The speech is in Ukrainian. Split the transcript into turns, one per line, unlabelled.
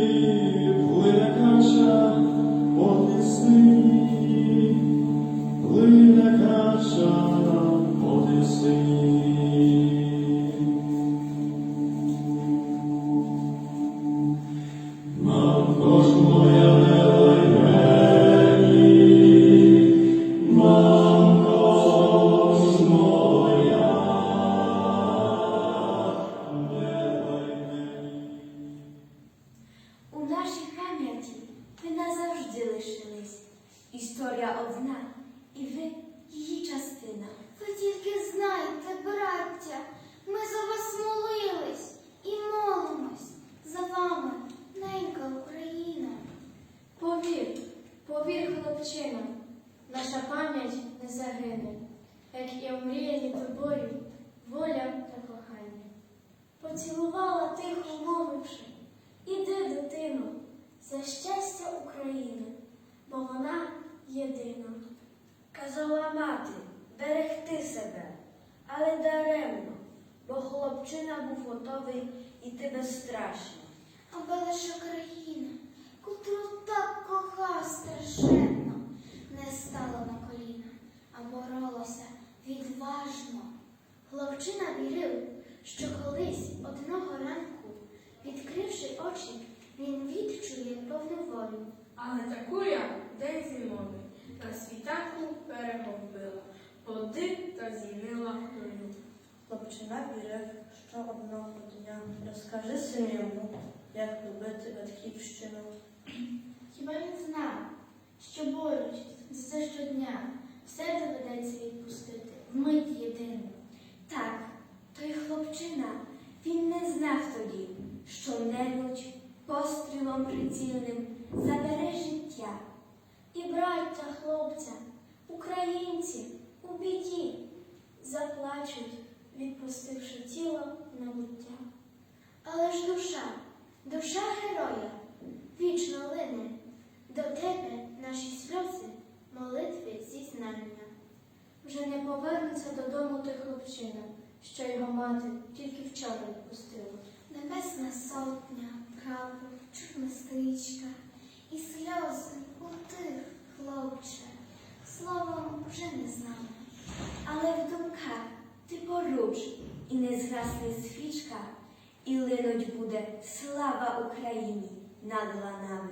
Mm-hmm. І ви її частина.
Ви тільки знайте, браття, ми за вас молились і молимось за вами, ненька Україна.
Повір, повір, хлопчино, наша пам'ять не загине, як і омріяні тобою воля та кохання. Поцілувала тихо мовивши, іди, дитино, за щастя України, бо вона єдина.
Казала мати, берегти себе, але даремно, бо хлопчина був готовий іти безстрашно.
Аби лише країна, котру так кохав страшенно, не стала на коліна, а боролася відважно. Хлопчина вірив, що колись одного ранку, відкривши очі, він відчує повну волю.
Але таку я день зимовий на світанку перегубила, води та змінила долю.
Хлопчина вірив, що одного дня розкаже синьому, як любити батьківщину.
Хіба він знав, що борючись за це щодня, все доведеться відпустити вмить єдину.
Так, той хлопчина, він не знав тоді, що небудь пострілом прицільним забере життя.
І хлопця, українці у біді заплачуть, відпустивши тіло на буття.
Але ж душа, душа героя вічно лине, до тебе наші сльози, молитви зізнання.
Вже не повернеться додому той хлопчина, що його мати тільки вчора відпустила.
Небесна сотня, прапор, чорна стрічка, і сльози у тих, хлопче, словом вже не знаю.
Але в думках ти поруч, і не згасне свічка, і линуть буде слава Україні над ланами.